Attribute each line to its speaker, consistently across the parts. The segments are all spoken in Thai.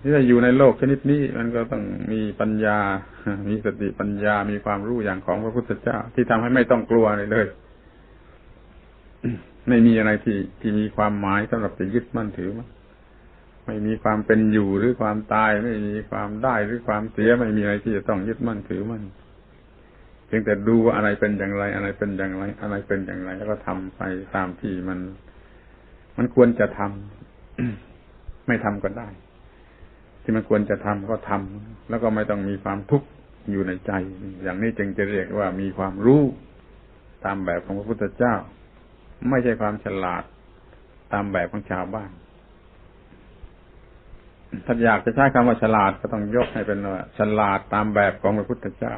Speaker 1: ที่จะอยู่ในโลกชนิดนี้ มันก็ต้องมีปัญญา มีสติปัญญา มีความรู้อย่างของพระพุทธเจ้า ที่ทำให้ไม่ต้องกลัวเลยเลย ไม่มีอะไรที่ที่มีความหมายสำหรับจะยึดมั่นถือมันไม่มีความเป็นอยู่หรือความตาย ไม่มีความได้หรือความเสียไม่มีอะไรที่จะต้องยึดมั่นถือมันเพียงแต่ดูว่าอะไรเป็นอย่างไร อะไรเป็นอย่างไร อะไรเป็นอย่างไร แล้วก็ทำไปตามที่มัน มันควรจะทำไม่ทำก็ได้ ที่มันควรจะทำก็ทำแล้วก็ไม่ต้องมีความทุกข์อยู่ในใจ อย่างนี้จึงจะเรียกว่ามีความรู้ตามแบบของพระพุทธเจ้า ไม่ใช่ความฉลาดตามแบบของชาวบ้าน ถ้าอยากจะใช้คำว่าฉลาดก็ต้องยกให้เป็นว่าฉลาดตามแบบของพระพุทธเจ้า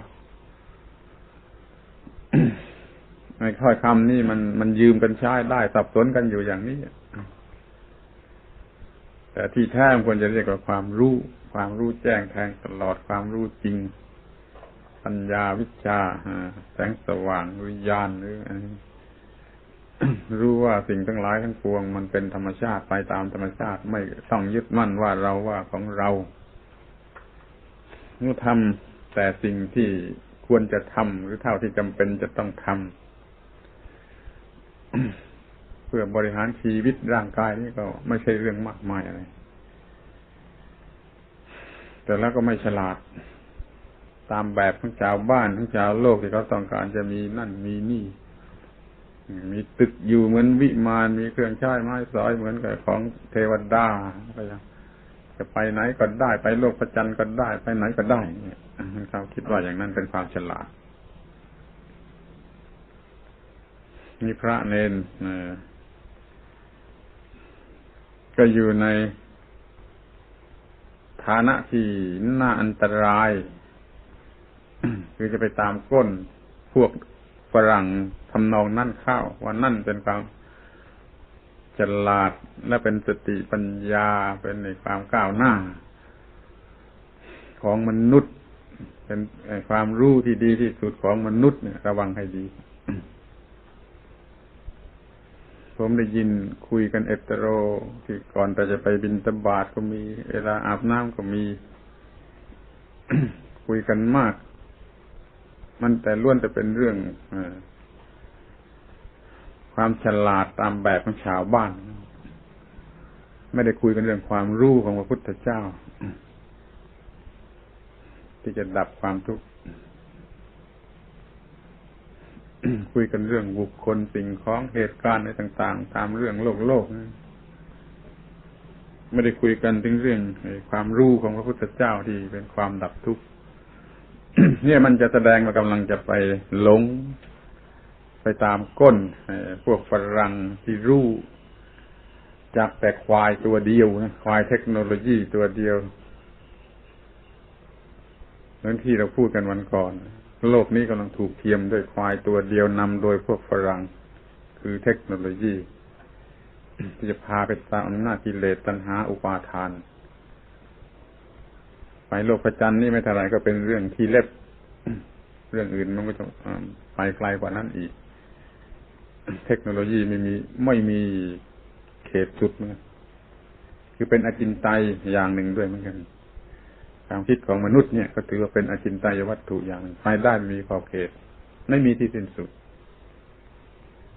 Speaker 1: ในข้อคำนี้มันมันยืมกันใช้ได้สับสนกันอยู่อย่างนี้ แต่ที่แท้ควรจะเรียกว่าความรู้ ความรู้แจ้งแทงตลอดความรู้จริง ปัญญาวิชาแสงสว่างวิญญาณหรือรู้ว่าสิ่งทั้งหลายทั้งปวง มันเป็นธรรมชาติไปตามธรรมชาติไม่ต้องยึดมั่นว่าเราว่าของเราเมื่อทำแต่สิ่งที่ควรจะทำหรือเท่าที่จำเป็นจะต้องทำ เพื่อบริหารชีวิตร่างกายนี่ก็ไม่ใช่เรื่องมากมายอะไร แต่แล้วก็ไม่ฉลาด ตามแบบของชาวบ้านของชาวโลกที่เขาต้องการจะมีนั่นมีนี่ มีตึกอยู่เหมือนวิมานมีเครื่องใช้ไม้สอยเหมือนกับของเทวดาก็ยังจะไปไหนก็ได้ไปโลกประจันก็ได้ไปไหนก็ได้เนี่ยเขาคิดว่าอย่างนั้นเป็นความฉลาดนี่พระเนน ก็อยู่ในฐานะที่น่าอันตราย คือจะไปตามก้นพวกฝรั่งทำนองนั่นข้าวว่านั่นเป็นความฉลาดและเป็นสติปัญญาเป็นในความก้าวหน้า ของมนุษย์ เป็นความรู้ที่ดีที่สุดของมนุษย์เนี่ยระวังให้ดี ผมได้ยินคุยกันเอตโรที่ก่อนแต่จะไปบินตบาทก็มี เวลาอาบน้ำก็มี คุยกันมาก มันแต่ล้วนแต่เป็นเรื่องอความฉลาดตามแบบของชาวบ้าน ไม่ได้คุยกันเรื่องความรู้ของพระพุทธเจ้า ที่จะดับความทุกข์ คุยกันเรื่องบุคคลสิ่งของเหตุการณ์อะไรต่าง ๆ ตามเรื่องโลกโลกไม่ได้คุยกันถึงเรื่องความรู้ของพระพุทธเจ้าที่เป็นความดับทุกข์เนี่ยมันจะแสดงว่ากำลังจะไปหลง ไปตามก้นพวกฝรั่งที่รู้จากแต่ควายตัวเดียวนะควายเทคโนโลยีตัวเดียวเหมือนที่เราพูดกันวันก่อน โลกนี้กำลังถูกเทียมด้วยควายตัวเดียวนำโดยพวกฝรั่ง คือเทคโนโลยี ที่จะพาไปตามอำนาจกิเลสตัณหาอุปาทาน ไปโลกประจันนี่ไม่เท่าไรก็เป็นเรื่องที่เล็บ เรื่องอื่นมันก็ต้องไปไกลกว่านั้นอีก เทคโนโลยีไม่มีไม่มีเขตสุดเหมือนคือเป็นอจินไตยอย่างหนึ่งด้วยเหมือนกัน ความคิดของมนุษย์เนี่ยก็ถือว่าเป็นอจินไตยวัตถุอย่างไปได้มีขอบเขต ไม่มีที่สิ้นสุด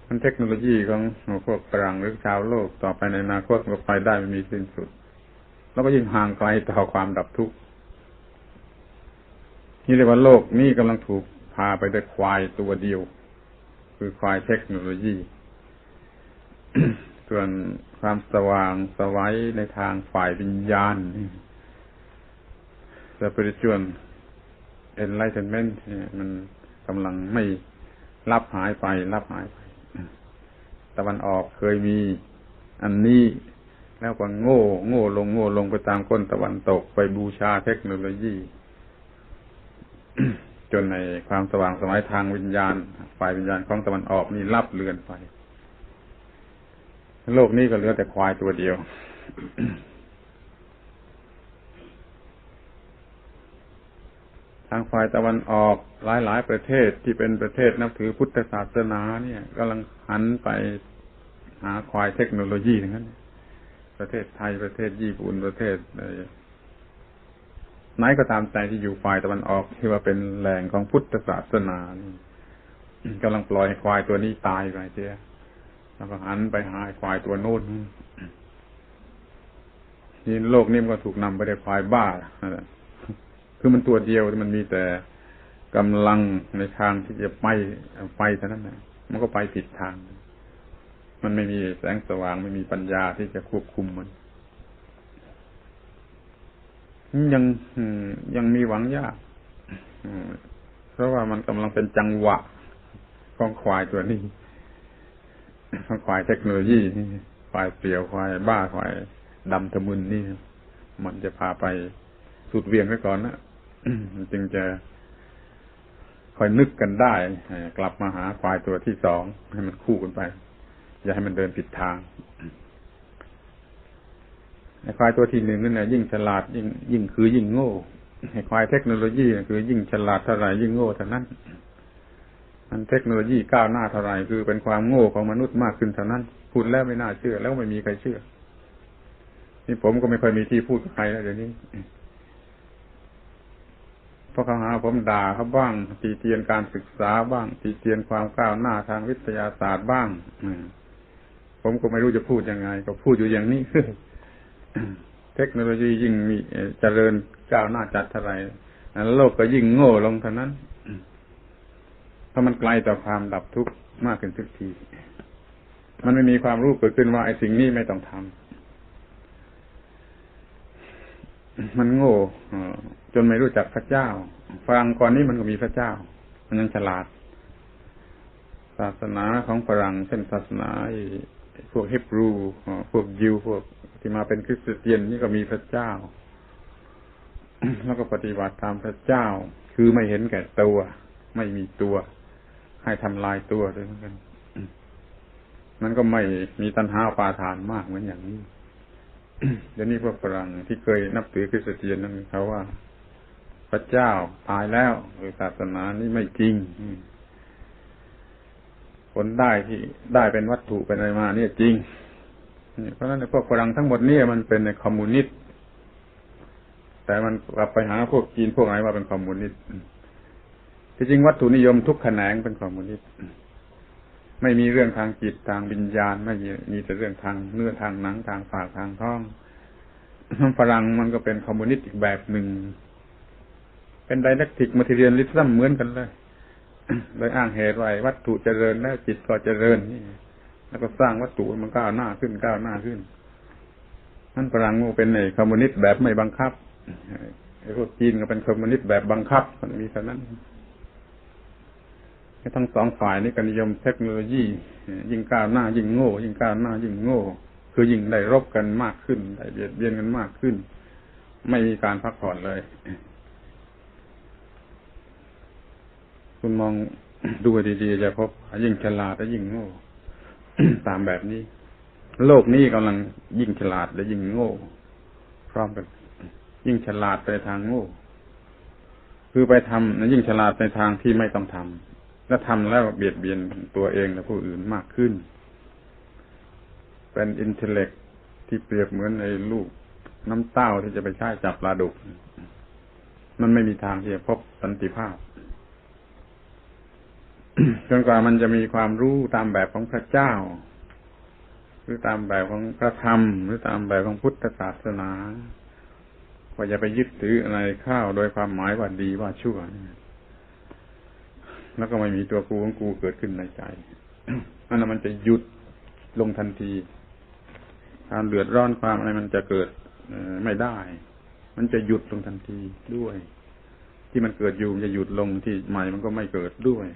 Speaker 1: มันเทคโนโลยีของพวกฝรั่งหรือชาวโลกต่อไปในอนาคตก็ไปได้ไม่มีสิ้นสุด แล้วก็ยิ่งห่างไกลต่อความดับทุกข์นี่เรียกว่าโลกนี้กำลังถูกพาไปด้วยควายตัวเดียว คือควายเทคโนโลยี ส่วนความสว่างสวัยในทางฝ่ายวิญญาณ spiritual enlightenment มันกำลังไม่รับหายไปรับหายไป ตะวันออกเคยมีอันนี้แล้วก็โง่ โง่ลงโง่ลงไปตามก้นตะวันตกไปบูชาเทคโนโลยี จนในความสว่างสมัยทางวิญญาณฝ่ายวิญญาณของตะวันออกนี่รับเลือนไป โลกนี้ก็เหลือแต่ควายตัวเดียว ทางฝ่ายตะวันออกหลายๆ ประเทศที่เป็นประเทศนับถือพุทธศาสนาเนี่ยกำลังหันไปหาควายเทคโนโลยีทั้งนั้น ประเทศไทยประเทศญี่ปุ่นประเทศไหนก็ตามใจที่อยู่ฝ่ายตะวันออกที่ว่าเป็นแหล่งของพุทธศาสนานี่กำลังปล่อยควายตัวนี้ตายไปเจ้าแล้วก็หันไปหาควายตัวโน้นนี่โลกนี้มันก็ถูกนำไปได้ควายบ้า คือมันตัวเดียวมันมีแต่กำลังในทางที่จะไปไปเท่านั้นแหละมันก็ไปผิดทาง มันไม่มีแสงสว่างไม่มีปัญญาที่จะควบคุมมัน ยังยังมีหวังยากเพราะว่ามันกำลังเป็นจังหวะของควายตัวนี้ของควายเทคโนโลยีนี่ควายเปลี่ยวควายบ้าควายดำทะมึนนี่ มันจะพาไปสุดเวียงไว้ก่อนนะ จึงจะคอยนึกกันได้กลับมาหาควายตัวที่สองให้มันคู่กันไป อย่าให้มันเดินผิดทางไอ้ควายตัวที่หนึ่งนั่นแหละยิ่งฉลาดยิ่งยิ่งคือยิ่งโง่ไอ้ควายเทคโนโลยีคือ ยิ่งฉลาดเท่าไหร่ยิ่งโง่เท่านั้นมันเทคโนโลยีก้าวหน้าเท่าไหร่คือเป็นความโง่ของมนุษย์มากขึ้นเท่านั้น พูดแล้วไม่น่าเชื่อ แล้วไม่มีใครเชื่อ นี่ผมก็ไม่ค่อยมีที่พูดกับใครแล้วเดี๋ยวนี้ เพราะเขาหาผมด่าเขาบ้าง ตีเตียนการศึกษาบ้าง ตีเตียนความก้าวหน้าทางวิทยาศาสตร์บ้างผมก็ไม่รู้จะพูดยังไง ก็พูดอยู่อย่างนี้เทคโนโลยียิ่งมีเจริญก้าวหน้าจัดเท่าไรโลกก็ยิ่งโง่ลงเท่านั้นเพราะมันไกลต่อความดับทุกข์มากขึ้นทุกที มันไม่มีความรู้เกิดขึ้นว่าไอ้สิ่งนี้ไม่ต้องทำ มันโง่จนไม่รู้จักพระเจ้าฝรั่งก่อนนี้มันก็มีพระเจ้า มันยังฉลาด ศาสนาของฝรั่งเช่นศาสนาพวกเฮบรูพวกยิวพวกที่มาเป็นคริสเตียนนี่ก็มีพระเจ้า แล้วก็ปฏิบัติตามพระเจ้า คือไม่เห็นแก่ตัว ไม่มีตัว ให้ทำลายตัวด้วยเหมือนกันมันก็ไม่มีตัณหาปาทานมากเหมือนอย่างนี้ เดี๋ยวนี้พวกฝรั่งที่เคยนับถือคริสเตียนนั้นเขาว่า พระเจ้าตายแล้วหรือศาสนานี้ไม่จริงผลได้ที่ได้เป็นวัตถุเป็นอะไรมา เนี่ยจริงเพราะฉะนั้นพวกฝรั่งทั้งหมดนี่มันเป็นในคอมมิวนิสต์แต่มันกลับไปหาพวกจีนพวกไหนว่าเป็นคอมมิวนิสต์ที่จริงวัตถุนิยมทุกแขนงเป็นคอมมิวนิสต์ ไม่มีเรื่องทางจิตทางวิญญาณ ไม่มีมีแต่เรื่องทางเนื้อทางหนังทางปากทางท้องฝรั่งมันก็เป็นคอมมิวนิสต์อีกแบบหนึ่ง เป็นไดเรกติกมาทีเรียนลิซัมเหมือนกันเลยโดยอ้างเหตุไว้วัตถุเจริญแล้วจิตก็เจริญนี่แล้วก็สร้างวัตถุมันก้าวหน้าขึ้นก้าวหน้าขึ้นนั่นฝรั่งมันเป็นในคอมมิวนิสต์แบบไม่บังคับไอ้พวกจีนก็เป็นคอมมิวนิสต์แบบบังคับ มันมีเท่านั้น ทั้งสองฝ่ายนี้ก็นิยมเทคโนโลยี ยิ่งก้าวหน้า ยิ่งโง่ ยิ่งก้าวหน้า ยิ่งโง่ คือยิ่งได้รบกันมากขึ้นได้เบียดเบียนกันมากขึ้น ไม่มีการพักผ่อนเลย คุณมองดูดีๆจะพบยิ่งฉลาดและยิ่งโง่ ตามแบบนี้ โลกนี้กำลังยิ่งฉลาดและยิ่งโง่ พร้อมกันยิ่งฉลาดไปทางโง่ คือไปทำนะยิ่งฉลาดในทางที่ไม่ต้องทำ และทำแล้วเบียดเบียนตัวเองและผู้อื่นมากขึ้น เป็นอินเทเล็กที่เปรียบเหมือนในลูกน้ำเต้าที่จะไปใช้จับปลาดุก มันไม่มีทางที่จะพบสันติภาพจนกว่ามันจะมีความรู้ตามแบบของพระเจ้า หรือตามแบบของพระธรรม หรือตามแบบของพุทธศาสนาว่าจะไปยึดถืออะไรข้าวโดยความหมายว่าดีว่าชั่ว แล้วก็ไม่มีตัวกูของกูเกิดขึ้นในใจอันนั้นมันจะหยุดลงทันทีการเดือดร้อนความอะไรมันจะเกิดไม่ได้ มันจะหยุดลงทันทีด้วย ที่มันเกิดอยู่จะหยุดลงที่ใหม่มันก็ไม่เกิดด้วย